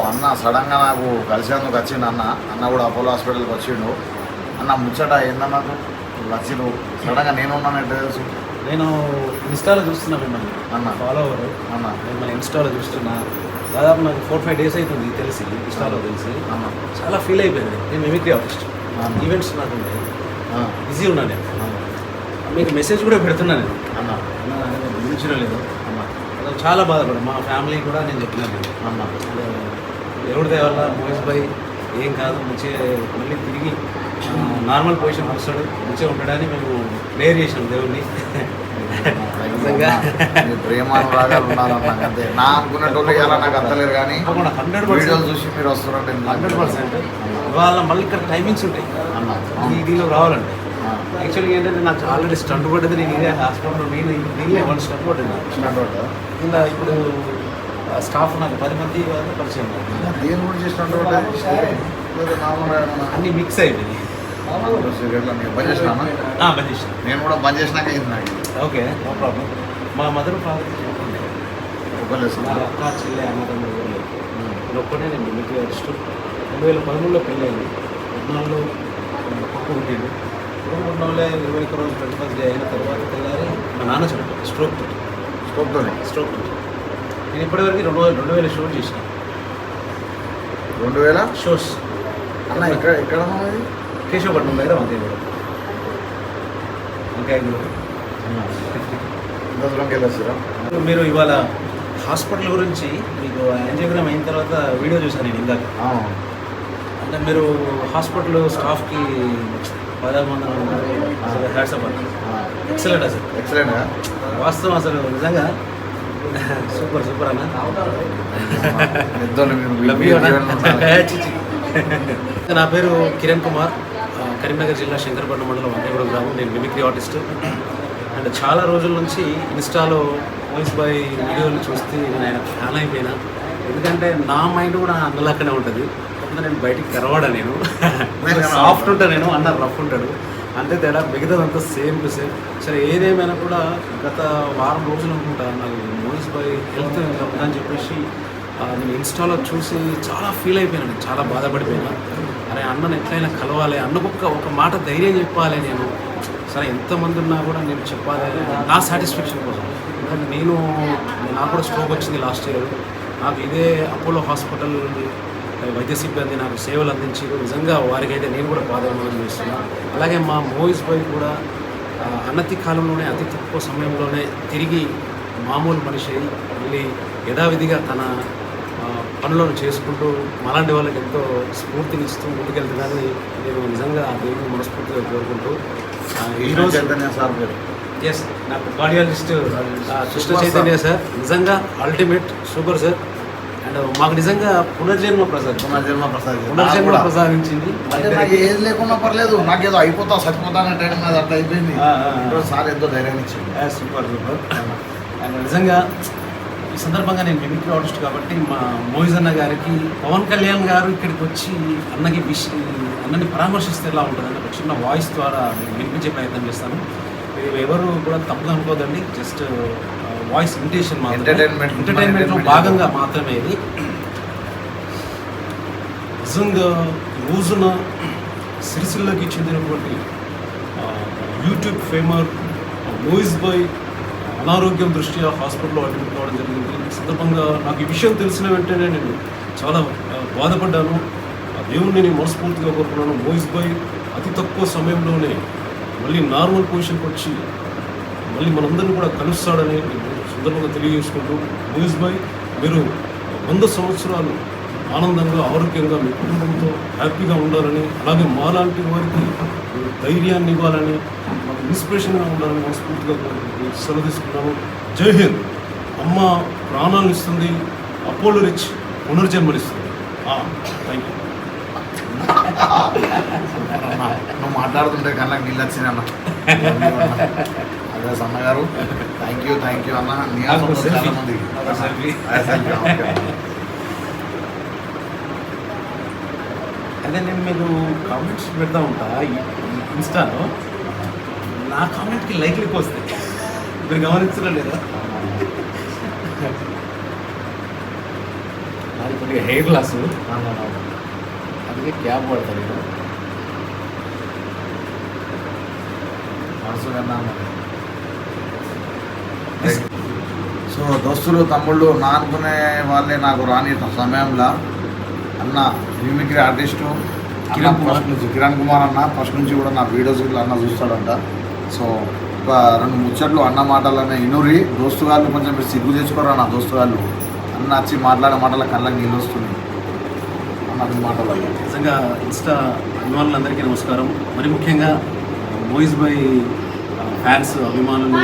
అన్న సడన్గా నాకు కలిసేందుకు వచ్చిండు అన్న. అన్న కూడా అపోలో హాస్పిటల్కి వచ్చిండు. అన్న ముచ్చట ఏందన్న వచ్చిండు సడన్గా నేను ఉన్నానంటే తెలుసు. నేను ఇన్స్టాలో చూస్తున్నా మిమ్మల్ని. అన్న. ఫాలోవర్ అన్న. మిమ్మల్ని ఇన్స్టాలో చూస్తున్నా. దాదాపు నాకు ఫోర్ ఫైవ్ డేస్ అవుతుంది తెలిసి ఇన్స్టాలో తెలిసి. అన్న. చాలా ఫీల్ అయిపోయింది. నేను మిమిక్రీ ఆర్టిస్ట్. ఈవెంట్స్ నాకు ఉన్నాయి బిజీ ఉన్నాను నేను. మీకు మెసేజ్ కూడా పెడుతున్నాను నేను. అన్న. గురించడం లేదు. అన్న. చాలా బాధపడు మా ఫ్యామిలీ కూడా నేను చెప్పినాను నేను. అన్న. ఎవరి దయ వల్ల మోహిష్ భాయ్ ఏం కాదు మంచిగా మళ్ళీ తిరిగి నార్మల్ పొజిషన్ వస్తాడు మంచిగా ఉంటాడని మేము ప్రేయర్ చేసాం దేవుణ్ణి. నిజంగా మీ ప్రేమానురాగాలు ఉన్నారన్న అంతే. నా అనుకున్నట్టు ఇలా నాకు కానీ హండ్రెడ్ వీడియోలు చూసి మీరు హండ్రెడ్ పర్సెంట్ ఇవాళ మళ్ళీ ఇక్కడ టైమింగ్స్ ఉంటాయి. అన్న దీనిలో రావాలంటే. యాక్చువల్గా ఏంటంటే నాకు ఆల్రెడీ స్టంట్ పడ్డది నేను ఇదే హాస్పిటల్లో నేను దీనిలో వన్ స్టంట్ నాకు. ఇచ్చినట్టు ఉంటుందా? ఇలా ఇప్పుడు స్టాఫ్ నాకు పది మంది పరిచయం? లేదా మామూలుగా ఏమన్నా? అన్ని మిక్స్ అయిపోయింది నేను బంద్ చేసినానా? బంద్ చేసిన. నేను కూడా బంద్ చేసినాక ఇది నాకు ఇది. ఓకే నో ప్రాబ్లం మా మదర్ ఫాదర్ అక్క చెల్లె అన్నదమ్ములు లేరు. నేను ఒక్కటే నేను మిమిక్రీ ఆర్టిస్ట్ రెండు వేల పదమూడులో పెళ్ళయింది. పద్నాలుగులో పప్పు పుట్టిండు పదమూడులోనే ఇరవై ఒక్క రోజు ట్వంటీ ఫస్ట్ డే అయిన తర్వాత తెల్లారి మా నాన్న చనిపోయింది స్ట్రోక్ తోటి. స్టోక్తోనే స్ట్రోక్ తోటి. నేను ఇప్పటివరకు రెండు వేల రెండు వేల షోస్ చేసిన. రెండు వేల? షోస్. అన్న ఇక్కడ ఎక్కడ కేశవపట్నం దగ్గర వంకాయ కూడా వంకాయ కూడా మీరు ఇవాళ హాస్పిటల్ గురించి మీకు యాంజియోగ్రామ్ అయిన తర్వాత వీడియో చూసాను నేను ఇందాక. అంటే మీరు హాస్పిటల్ స్టాఫ్కి పదహారు మంది హ్యాట్సప్ అండి ఎక్సలెంట్ అసలు. ఎక్సలెంట్ వాస్తవం అసలు నిజంగా సూపర్ సూపర్ అన్న. నా పేరు కిరణ్ కుమార్. కరీంనగర్ జిల్లా శంకరపట్నం మండలం వందేగూడెం గ్రామం. నేను మిమిక్రీ ఆర్టిస్ట్ అండ్ చాలా రోజుల నుంచి ఇన్స్టాలో మోయిస్ బాయ్ వీడియోలు చూస్తే నేను ఆయన ఫ్యాన్ అయిపోయినా. ఎందుకంటే నా మైండ్ కూడా అన్నలాక్కనే ఉంటుంది. నేను బయటికి తెరవాడా నేను? సాఫ్ట్ ఉంటా నేను అన్న రఫ్ ఉంటాడు. అంతే తేడా మిగతాదంతా సేమ్ టు సేమ్ సరే ఏదేమైనా కూడా గత వారం రోజులు అనుకుంటా నాకు మూవీస్ బాయ్ హెల్త్ ఉందని చెప్పేసి నేను ఇన్స్టాలో చూసి చాలా ఫీల్ అయిపోయాను. చాలా బాధపడిపోయినా. అరే అన్నను ఎట్లయినా కలవాలి అన్నకొక్క ఒక ఒక మాట ధైర్యం చెప్పాలి నేను. సరే ఎంతమంది ఉన్నా కూడా నేను చెప్పాలి నా సాటిస్ఫాక్షన్ కోసం. ఎందుకంటే నేను నాకు కూడా స్ట్రోక్ వచ్చింది లాస్ట్ ఇయర్ నాకు ఇదే అపోలో హాస్పిటల్ వైద్య సిబ్బంది నాకు సేవలు అందించారు. నిజంగా వారికైతే నేను కూడా పాదవందనం చేస్తున్నాను అలాగే మా మోయిస్ బాయ్ కూడా అన్నతి కాలంలోనే అతి తక్కువ సమయంలోనే తిరిగి మామూలు మనిషి మళ్ళీ యథావిధిగా తన పనులను చేసుకుంటూ మాలాంటి వాళ్ళకి ఎంతో స్ఫూర్తినిస్తూ ముందుకెళ్తుందని నేను నిజంగా ఆ దేవుని మనస్ఫూర్తిగా కోరుకుంటూ ఈరోజు ఎస్ నాకు కార్డియాలజిస్ట్ కృష్ణ చైతన్య సార్. నిజంగా అల్టిమేట్ సూపర్ సార్. అండ్ మాకు నిజంగా పునర్జన్మ ప్రసాద్. పునర్జన్మ ప్రసాద్. నాకు పునర్జన్మ. ప్రసాదించింది. అంటే నాకు. ఏది లేకున్నా పర్లేదు నాకేదో అయిపోతా చచ్చిపోతా అనే టైం నాది అట్లా అయిపోయింది. సార్ ఎంతో ధైర్యాన్ని ఇచ్చింది సూపర్ సూపర్. అండ్ నిజంగా ఈ సందర్భంగా నేను మిమిక్రీ ఆర్టిస్ట్ కాబట్టి మా మోయిజ్ అన్న గారికి పవన్ కళ్యాణ్ గారు ఇక్కడికి వచ్చి అన్నకి విష్ అన్నని పరామర్శిస్తే ఎలా ఉంటుందని ఒక చిన్న వాయిస్ ద్వారా నేను వినిపించే ప్రయత్నం చేస్తాను. మీరు ఎవరు కూడా తప్పుగా అనుకోదండి జస్ట్ వాయిస్ ఇమిటేషన్ Entertainment. ఎంటర్టైన్మెంట్లో భాగంగా మాత్రమే ఇది. నిజంగా రోజున సిరిసిల్లకి చెందినటువంటి యూట్యూబ్ ఫేమర్ మూవీస్ బాయ్ అనారోగ్యం దృష్ట్యా హాస్పిటల్లో అడ్మిట్ కావడం జరిగింది. ఈ సందర్భంగా నాకు ఈ విషయం తెలిసిన వెంటనే నేను చాలా బాధపడ్డాను. ఆ దేవుణ్ణి నేను మనస్ఫూర్తిగా కోరుకున్నాను. మోయిస్ బాయ్ అతి తక్కువ సమయంలోనే మళ్ళీ నార్మల్ పొజిషన్కి వచ్చి మళ్ళీ మనందరినీ కూడా కలుస్తాడని నేను సందర్భంగా తెలియజేసుకుంటూ మోయిస్ బాయ్ మీరు వంద సంవత్సరాలు ఆనందంగా ఆరోగ్యంగా మీ కుటుంబంతో హ్యాపీగా ఉండాలని అలాగే మాలాంటి వారికి ధైర్యాన్ని ఇవ్వాలని మాకు ఇన్స్పిరేషన్గా ఉండాలని మనస్ఫూర్తిగా సెలవు తీసుకున్నాను జై హింద్! అమ్మ ప్రాణాలను ఇస్తుంది అపోలో రిచ్ పునర్జన్మనిస్తుంది. థ్యాంక్ యూ నువ్వు మాట్లాడుతుంటే కళ్ళకి నీళ్ళు వచ్చినాయి అన్న. అదే అన్న గారు. థ్యాంక్ యూ థ్యాంక్ యూ అన్న. చాలా selfie. మందికి. నాకు selfie. ఆ, selfie, ఓకే. అదే నేను మీకు కామెంట్స్ పెడతా ఉంటా ఇన్స్టాలో నా కామెంట్కి లైక్లు ఎక్కువ వస్తాయి. మీరు గమనించడం లేదా? నాకు కొద్దిగా హెయిర్ లాస్ అందుకే క్యాబ్ పడతాను నేను. సో దోస్తులు తమ్ముళ్ళు నా అనుకునే వాళ్ళే నాకు రాని సమయంలో. అన్న మిమిక్రీ ఆర్టిస్టు కిరణ్. ఫస్ట్ నుంచి కిరణ్ కుమార్ అన్న ఫస్ట్ నుంచి కూడా నా వీడియోస్ ఇట్లా అన్న చూస్తాడంట. సో ఒక రెండు ముచ్చట్లు అన్న మాటలనే ఇనురి. దోస్తు వాళ్ళు కొంచెం మీరు సిగ్గు తెచ్చుకోరా నా దోస్తు వాళ్ళు అన్న వచ్చి మాట్లాడే మాటల కళ్ళకి నీళ్ళు వస్తుంది అన్న మాటలు నిజంగా ఇన్స్టా అభిమానులందరికీ నమస్కారం. మరి ముఖ్యంగా మోయిజ్ బై ఫ్యాన్స్ అభిమానులు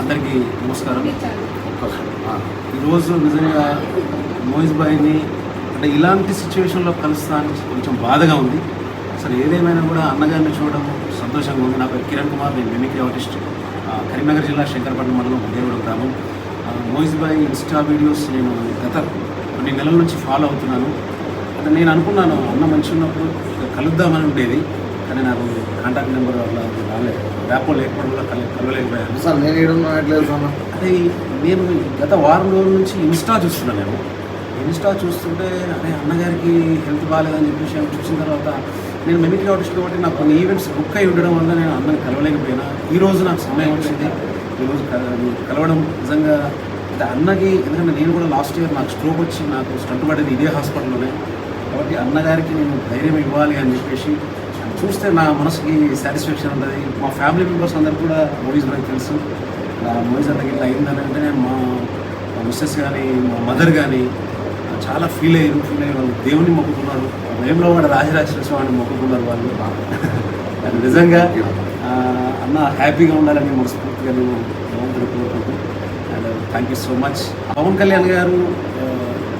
అందరికీ నమస్కారం. ఈరోజు నిజంగా మోయిజ్ బాయ్ని అంటే ఇలాంటి సిచ్యువేషన్లో కలుస్తానికి కొంచెం బాధగా ఉంది. అసలు ఏదేమైనా కూడా అన్నగారిని చూడడం సంతోషంగా ఉంది. నా పేరు కిరణ్ కుమార్ నేను మిమిక్రీ ఆర్టిస్ట్ కరీంనగర్ జిల్లా శంకరపట్నం మండలం ఉదయగూడ గ్రామం. మోయిజ్ బాయ్ ఇన్స్టా వీడియోస్ నేను గత కొన్ని నెలల నుంచి ఫాలో అవుతున్నాను. అంటే నేను అనుకున్నాను అన్న మంచి ఉన్నప్పుడు కలుద్దామని ఉండేది. కానీ నాకు కాంటాక్ట్ నెంబర్ అట్లా రాలేదు. ర్యాపో లేకపోవడం వల్ల కల కలవలేకపోయాను. సార్ నేను అంటే నేను గత వారం రోజుల నుంచి ఇన్స్టా చూస్తున్నాను నేను. ఇన్స్టా చూస్తుంటే అరే అన్నగారికి హెల్త్ బాగాలేదని చెప్పేసి ఆమె చూసిన తర్వాత నేను మెమిక్రీ ఆర్టిస్ట్ కాబట్టి నాకు కొన్ని ఈవెంట్స్ బుక్ అయి ఉండడం వల్ల నేను అన్నని కలవలేకపోయినా. ఈరోజు నాకు సమయం వచ్చింది. ఈరోజు కలవడం నిజంగా అంటే అన్నకి ఎందుకంటే నేను కూడా లాస్ట్ ఇయర్ నాకు స్ట్రోక్ వచ్చి నాకు స్టంట్ పడేది ఇదే హాస్పిటల్లోనే. కాబట్టి అన్నగారికి నేను ధైర్యం ఇవ్వాలి అని చెప్పేసి చూస్తే నా మనసుకి సాటిస్ఫాక్షన్ ఉంటుంది. మా ఫ్యామిలీ మెంబర్స్ అందరికీ కూడా మూవీస్ నాకు తెలుసు. ఆ మూవీస్ అన్నకి ఇట్లా అయిందని అంటే నేను మా మిస్సెస్ కానీ మా మదర్ కానీ చాలా ఫీల్ అయ్యారు ఫీల్ అయ్యి వాళ్ళు దేవుని మొక్కుకున్నారు. వేమలో కూడా రాజరాజేశ్వర స్వామిని మొక్కుకున్నారు వాళ్ళు. అది నిజంగా అన్న హ్యాపీగా ఉండాలని మనస్ఫూర్తిగా నేను భగవంతుడు కోరుకుంటూ and thank you so much Pawan Kalyan garu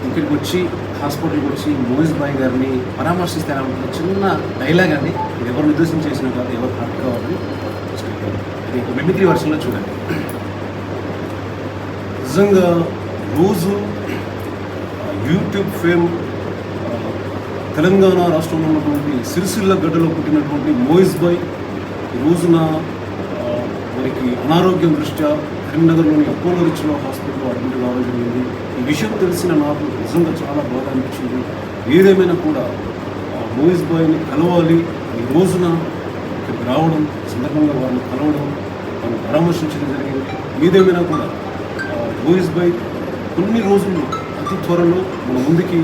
ఇక్కడికి వచ్చి హాస్పిటల్కి వచ్చి మోహిజ్ బాయ్ గారిని పరామర్శిస్తే చిన్న డైలాగ్ అండి. ఎవరు నిర్దేశం చేసిన కాదు ఎవరు హర్ట్ కావాలి ఇది ఒక మిమిక్రీ వర్షన్లో చూడండి. నిజంగా రోజు యూట్యూబ్ ఫేమ్ తెలంగాణ రాష్ట్రంలో ఉన్నటువంటి సిరిసిల్ల గడ్డలో పుట్టినటువంటి మోయిజ్ బాయ్ రోజున మనకి వారికి అనారోగ్యం దృష్ట్యా కరీంనగర్లోని అపోలో రిచ్లో హాస్పిటల్లో అడ్మిట్ కావడం జరిగింది. ఈ విషయం తెలిసిన నాకు నిజంగా చాలా బాగా అనిపించింది. ఏదేమైనా కూడా ఆ, మోయిజ్ బాయ్ని కలవాలి. ఈ రోజున ఇక్కడికి రావడం సందర్భంగా వారిని కలవడం వారిని పరామర్శించడం జరిగింది. ఏదేమైనా కూడా మోయిజ్ బాయ్ కొన్ని రోజుల్లో అతి త్వరలో మన ముందుకి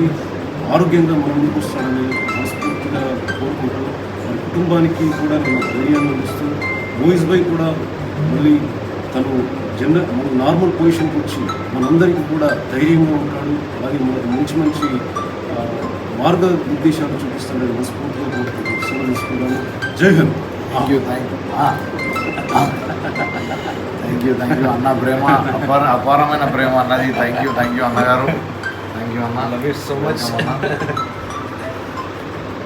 ఆరోగ్యంగా మన ముందుకు వస్తాడని మనస్ఫూర్తిగా కోరుకుంటూ మన కుటుంబానికి కూడా నేను ధైర్యాన్ని అందిస్తూ మోయిజ్ బాయ్ కూడా మళ్ళీ తను జన మన నార్మల్ పొజిషన్కి వచ్చి మనందరికీ కూడా ధైర్యంగా ఉంటాడు. అలాగే మనకు మంచి మంచి ఆ, మార్గ నిర్దేశాలు చూపిస్తాడని మనస్ఫూర్తిగా కోరుకుంటూ సెలవు తీసుకుంటాను. జై Hind. Thank you thank you thank you thank you అన్న ప్రేమ అపార అపారమైన ప్రేమ అన్నది. థ్యాంక్ యూ థ్యాంక్ యూ అన్నగారు. థ్యాంక్ యూ అన్న. Love you so much.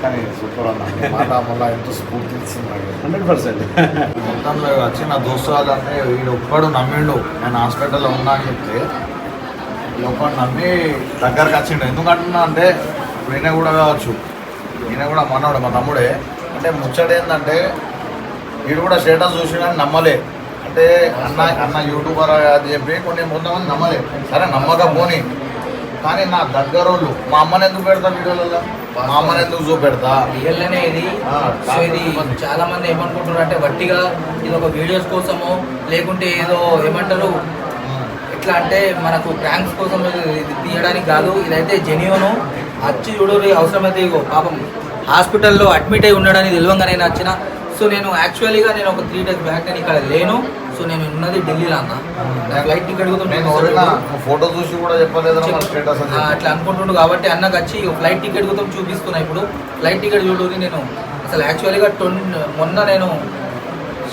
కానీ సూపర్ అన్న మాట మళ్ళీ ఎంతో స్ఫూర్తి ఇస్తుంది. Hundred percent. మొత్తంలో వచ్చి నా దోస్తు వాళ్ళంటే వీడు ఒక్కడు నమ్మిండు. నేను హాస్పిటల్లో ఉన్నా అని చెప్తే ఒక్కడు నమ్మి దగ్గరకు వచ్చిండు. ఎందుకు అంటున్నా అంటే ఈయన కూడా కావచ్చు. ఈయన కూడా మనవాడు మా తమ్ముడే. అంటే ముచ్చట ఏంటంటే వీడు కూడా స్టేటస్ చూసినని నమ్మలే. అంటే అన్న అన్న యూట్యూబర్ అది చెప్పి కొన్ని కొంతమంది నమ్మలే. సరే నమ్మకపోని కానీ నా దగ్గరోళ్ళు మా అమ్మని ఎందుకు పెడతా వీడియోలలో మా అమ్మని ఎందుకు చూపెడతా? రియల్ అనే ఇది సో ఇది చాలా మంది ఏమనుకుంటున్నారు అంటే వట్టిగా ఇది ఒక వీడియోస్ కోసమో లేకుంటే ఏదో ఏమంటారు? ఎట్లా అంటే మనకు ప్రాంక్స్ కోసం ఇది తీయడానికి కాదు ఇదైతే జెన్యును వచ్చి చూడరు అవసరమైతే ఇగో పాపం హాస్పిటల్లో అడ్మిట్ అయి ఉండడానికి తెలియంగా నేను వచ్చిన సో నేను యాక్చువల్లీగా నేను ఒక త్రీ డేస్ బ్యాక్ నేను ఇక్కడ లేను. సో నేను ఉన్నది ఢిల్లీలో అన్న. ఫ్లైట్ టికెట్ ఫోటో చూసి కూడా చెప్పలేదు అట్లా అనుకుంటుండు కాబట్టి అన్నకు వచ్చి ఫ్లైట్ టికెట్ కూడా చూపిస్తున్నా ఇప్పుడు. ఫ్లైట్ టికెట్ చూడని నేను. అసలు యాక్చువల్గా ట్వం మొన్న నేను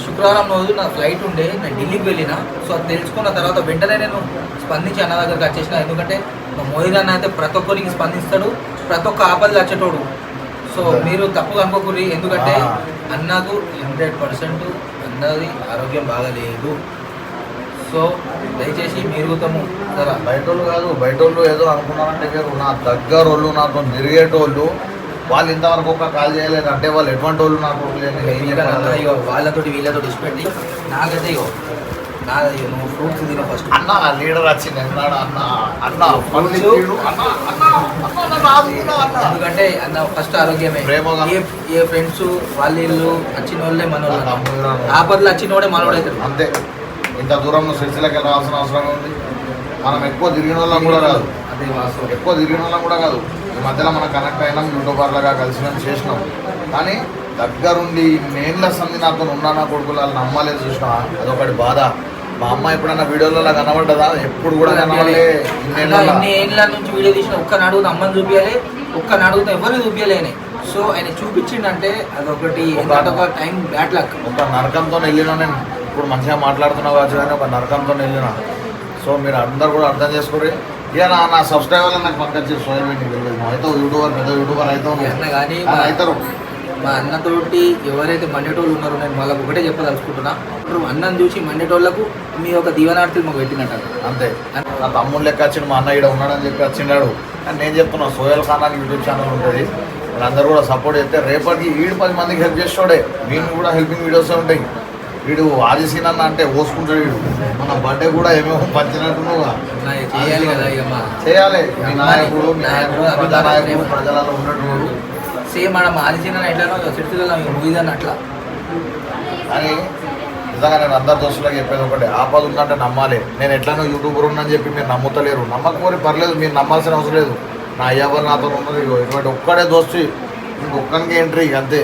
శుక్రవారం రోజు నా ఫ్లైట్ ఉండే నేను ఢిల్లీకి వెళ్ళిన. సో అది తెలుసుకున్న తర్వాత వెంటనే నేను స్పందించి అన్న దగ్గరికి వచ్చేసిన. ఎందుకంటే మా మోహిద్ అన్న అయితే ప్రతి ఒక్కరికి స్పందిస్తాడు ప్రతి ఒక్క ఆపద వచ్చేటోడు సో మీరు తప్పుగా అనుకోకూరి ఎందుకంటే. అన్నకు హండ్రెడ్ పర్సెంట్ అన్నది ఆరోగ్యం బాగలేదు. సో దయచేసి మీరు గుతము సరే బయట వాళ్ళు కాదు బయట వాళ్ళు ఏదో అనుకున్నారంటే నా దగ్గర వాళ్ళు నాతో తిరిగేటోళ్ళు వాళ్ళు ఇంతవరకు ఒక కాల్ చేయలేదు. అంటే వాళ్ళు ఎటువంటి వాళ్ళు నాకు ఇగో వాళ్ళతోటి వీళ్ళతోటి ఇచ్చిపెట్టి నాకైతే ఇగో కాదు నువ్వు ఫ్రూట్స్ తిన ఫస్ట్ అన్న లీడర్ వచ్చింది అన్న అన్న. అన్న అన్న. ఎందుకంటే అన్న ఫస్ట్ ఆరోగ్యమే. ఏ ఏ ఫ్రెండ్స్ వాళ్ళ ఇల్లు వచ్చిన వాళ్ళే మన నా తమ్ముడు రా. ఆపర్లు వచ్చిన వాడే మనోడు అవుతాడు. అంతే. ఇంత దూరం నువ్వు సిరిసిల్లకి వెళ్ళాల్సిన అవసరం ఉంది. మనం ఎక్కువ తిరిగిన వాళ్ళం కూడా కాదు. అదే వాస్తవం. ఎక్కువ తిరిగిన వాళ్ళం కూడా కాదు. ఈ మధ్యలో మనం కనెక్ట్ అయినాం యూట్యూబర్లుగా కలిసినాం చేసినాం. కానీ దగ్గరుండి నేళ్ళ సంది నాతో ఉన్నా నా కొడుకులు వాళ్ళు నమ్మలేదు చూసిన అదొకటి బాధ. మా అమ్మ ఎప్పుడన్నా వీడియోలలో కనబడ్డదా ఎప్పుడు కూడా కనబడలే ఇన్ని ఏళ్ళ నుంచి వీడియో తీసిన ఒక్క అడుగుతా అమ్మని చూపించాలి ఒక్క అడుగుతా ఎవరిని చూపించాలి ఆయన సో ఆయన చూపించిండంటే అదొకటి ఒక- అదొక టైం బ్యాడ్ లక్. ఒక నరకంతో వెళ్ళినా నేను. ఇప్పుడు మంచిగా మాట్లాడుతున్నా కావచ్చు కానీ ఒక నరకంతో వెళ్ళిన. సో మీరు అందరు కూడా అర్థం చేసుకోరు ఇక నా నా సబ్స్క్రైబర్లు నాకు పంపించి సోయల్ నువ్వు అయితే యూట్యూబర్ పెద్ద యూట్యూబర్ అయితే అవుతారు మా అన్నతోటి ఎవరైతే మండేటోళ్ళు ఉన్నారో నేను వాళ్ళకి ఒకటే చెప్పదలుచుకుంటున్నా. ఇప్పుడు అన్నం చూసి మండేటోళ్ళకు మీ యొక్క దీవనార్థులు మాకు పెట్టినట్టు. అంతే. నా తమ్ముడు లెక్క వచ్చిండు మా అన్న ఇక్కడ ఉన్నాడని చెప్పి వచ్చిండాడు. కానీ నేను చెప్తున్నా సోయల్ ఖాన్ అని యూట్యూబ్ ఛానల్ ఉంటుంది. అందరూ కూడా సపోర్ట్ చేస్తే రేపటికి వీడు పది మందికి హెల్ప్ చేస్తాడే. వీడిని కూడా హెల్పింగ్ వీడియోస్ ఉంటాయి. వీడు ఆది సీన్ అన్న అంటే ఓసుకుంటాడు వీడు. మన బర్త్డే కూడా ఏమేమో పంచినట్టు నువ్వు నా చేయాలి కదా చేయాలి. మీ నాయకుడు మీ నాయకుడు నాయకుడు, ప్రజానాయకుడు ప్రజలలో ఉన్నటువంటి సేమ్ మన ఆదిచిన ఎట్లనో సిరిసిల్లలో మూవీదని అట్లా. కానీ నిజంగా నేను అందరి దోస్తులకు చెప్పేది ఒకటి ఆపద ఉందంటే నమ్మాలి. నేను ఎట్లానో యూట్యూబర్ ఉన్నని చెప్పి మీరు నమ్ముతలేరు. నమ్మకపోతే పర్లేదు మీరు నమ్మాల్సిన అవసరం లేదు. నా అయ్యవారు నాతో ఉన్నది ఇటువంటి ఒక్కడే దోస్తు ఇంకొక్కరికి ఎంట్రీ అంతే.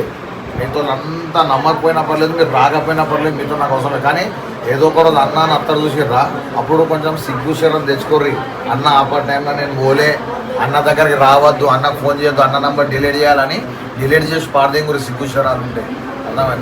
మీతో అంతా నమ్మకపోయినా పర్లేదు మీరు రాకపోయినా పర్లేదు మీతో నాకు అవసరం కానీ ఏదో ఒక రోజు అన్న అత్తరు చూసిర్రా అప్పుడు కొంచెం సిగ్గు శరం తెచ్చుకోర్రి. అన్న ఆపటి టైంలో నేను పోలే అన్న దగ్గరికి రావద్దు అన్నకు ఫోన్ చేయొద్దు అన్న నంబర్ డిలీట్ చేయాలని డిలీట్ చేసి పారదేం గురించి సిగ్గుచరాలు ఉంటాయి. అర్థమైనా